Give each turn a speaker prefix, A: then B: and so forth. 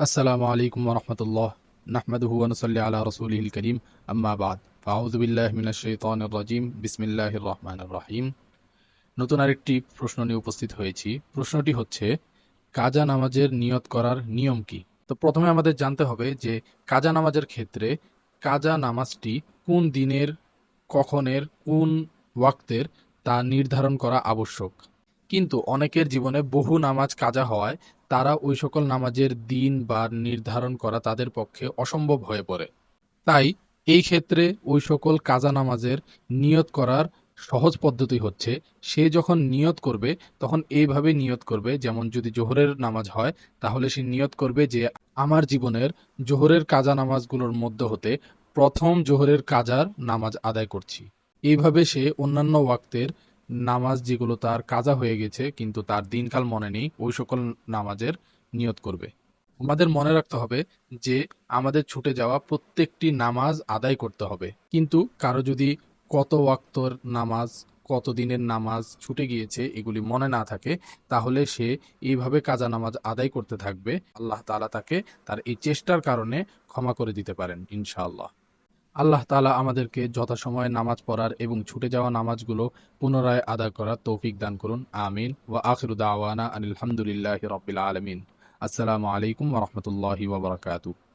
A: আসসালামু আলাইকুম রহমতুল্লাহ। নাহমদ আনসল্লি আলা রসুলহিল করিম। আম্মাবাদ ফাউজবিল্লাহ মিনাশান রাজিম। বিসমিল্লাহ রহমান রাহিম। নতুন আরেকটি প্রশ্ন নিয়ে উপস্থিত হয়েছি। প্রশ্নটি হচ্ছে, কাজা নামাজের নিয়ত করার নিয়ম কি? তো প্রথমে আমাদের জানতে হবে যে, কাজা নামাজের ক্ষেত্রে কাজা নামাজটি কোন দিনের, কখনের, কোন ওয়াক্তের তা নির্ধারণ করা আবশ্যক। কিন্তু অনেকের জীবনে বহু নামাজ কাজা হওয়ায় তারা ওই সকল নামাজের দিন বা নির্ধারণ করা তাদের পক্ষে অসম্ভব হয়ে পড়ে। তাই এই ক্ষেত্রে ওই সকল কাজা নামাজের নিয়ত করার সহজ পদ্ধতি হচ্ছে, সে যখন নিয়ত করবে, তখন এইভাবে নিয়ত করবে, যেমন যদি জোহরের নামাজ হয়, তাহলে সে নিয়ত করবে যে, আমার জীবনের জোহরের কাজা নামাজগুলোর মধ্য হতে প্রথম জোহরের কাজার নামাজ আদায় করছি। এইভাবে সে অন্যান্য ওয়াক্তের নামাজ যেগুলো তার কাজা হয়ে গেছে, কিন্তু তার দিনকাল মনে নেই, ওই সকল নামাজের নিয়ত করবে। আমাদের মনে রাখতে হবে যে, আমাদের ছুটে যাওয়া প্রত্যেকটি নামাজ আদায় করতে হবে। কিন্তু কারও যদি কত ওয়াক্তর নামাজ, কত দিনের নামাজ ছুটে গিয়েছে, এগুলি মনে না থাকে, তাহলে সে এইভাবে কাজা নামাজ আদায় করতে থাকবে। আল্লাহ তাআলা তাকে তার এই চেষ্টার কারণে ক্ষমা করে দিতে পারেন, ইনশাআল্লাহ। আল্লাহ তালা আমাদেরকে যথাসময়ে নামাজ পড়ার এবং ছুটে যাওয়া নামাজগুলো পুনরায় আদায় করার তৌফিক দান করুন। আমিন। ওয়া আখিরু আওয়ানা আনিল রবিল আলমিন। আসসালামু আলাইকুম রহমতুল্লাহ রাহমাতুল্লাহি ওয়া বারাকাতুহু।